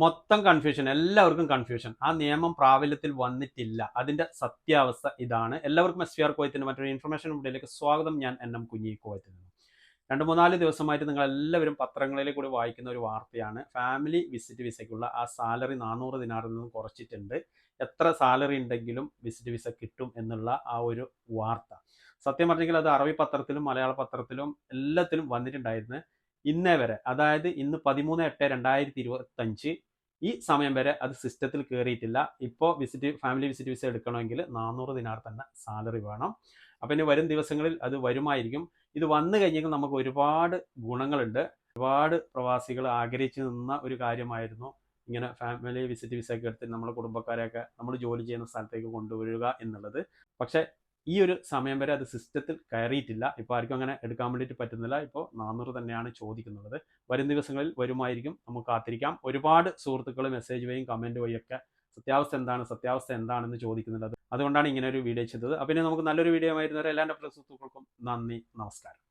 മൊത്തം കൺഫ്യൂഷൻ എല്ലാവർക്കും കൺഫ്യൂഷൻ ആ നിയമം പ്രാബല്യത്തിൽ വന്നിട്ടില്ല. അതിന്റെ സത്യാവസ്ഥ ഇതാണ്. എല്ലാവർക്കും എസ് വി ആർ കോയത്തിന്റെ മറ്റൊരു ഇൻഫർമേഷൻ വീഡിയോയിലേക്ക് സ്വാഗതം. ഞാൻ എൻ എം കുഞ്ഞി കോയത്തിൽ നിന്ന്. രണ്ട് മൂന്നാൽ ദിവസമായിട്ട് നിങ്ങൾ എല്ലാവരും പത്രങ്ങളിൽ കൂടി വായിക്കുന്ന ഒരു വാർത്തയാണ്. ഫാമിലി വിസിറ്റ് വിസയ്ക്കുള്ള ആ സാലറി നാനൂറ് ദിനാറിൽ നിന്ന് കുറച്ചിട്ടുണ്ട്. എത്ര സാലറി ഉണ്ടെങ്കിലും വിസിറ്റ് വിസ കിട്ടും എന്നുള്ള ആ ഒരു വാർത്ത. സത്യം പറഞ്ഞെങ്കിൽ അത് അറബി പത്രത്തിലും മലയാള പത്രത്തിലും എല്ലാത്തിലും വന്നിട്ടുണ്ടായിരുന്നു. ഇന്നേ വരെ അതായത് ഇന്ന് പതിമൂന്ന് എട്ട് രണ്ടായിരത്തി ഇരുപത്തഞ്ച് ഈ സമയം വരെ അത് സിസ്റ്റത്തിൽ കയറിയിട്ടില്ല ഇപ്പോൾ വിസിറ്റ് ഫാമിലി വിസിറ്റ് വിസ എടുക്കണമെങ്കിൽ നാനൂറ് ദിനാർ തന്നെ സാലറി വേണം. അപ്പം ഇനി വരും ദിവസങ്ങളിൽ അത് വരുമായിരിക്കും. ഇത് വന്നു കഴിഞ്ഞെങ്കിൽ നമുക്ക് ഒരുപാട് ഗുണങ്ങളുണ്ട്. ഒരുപാട് പ്രവാസികൾ ആഗ്രഹിച്ചു നിന്ന ഒരു കാര്യമായിരുന്നു ഇങ്ങനെ ഫാമിലി വിസിറ്റ് വിസ ഒക്കെ എടുത്ത് നമ്മുടെ കുടുംബക്കാരെയൊക്കെ നമ്മൾ ജോലി ചെയ്യുന്ന സ്ഥലത്തേക്ക് കൊണ്ടുവരിക എന്നുള്ളത്. പക്ഷേ ഈ ഒരു സമയം വരെ അത് സിസ്റ്റത്തിൽ കയറിയിട്ടില്ല. ഇപ്പോൾ ആർക്കും അങ്ങനെ എടുക്കാൻ വേണ്ടിയിട്ട് പറ്റുന്നില്ല. ഇപ്പോൾ നാനൂറ് തന്നെയാണ് ചോദിക്കുന്നത്. വരും ദിവസങ്ങളിൽ വരുമായിരിക്കും. നമുക്ക് കാത്തിരിക്കാം. ഒരുപാട് സുഹൃത്തുക്കൾ മെസ്സേജ് വഴിയും കമന്റ് വഴിയൊക്കെ സത്യാവസ്ഥ എന്താണ്? സത്യാവസ്ഥ എന്താണെന്ന് ചോദിക്കുന്നുള്ളത് അതുകൊണ്ടാണ് ഇങ്ങനെ ഒരു വീഡിയോ ചെയ്തത്. അപ്പം നമുക്ക് നല്ലൊരു വീഡിയോ ആയിരുന്നവരെ എല്ലാ എന്റെ സുഹൃത്തുക്കൾക്കും നന്ദി. നമസ്കാരം.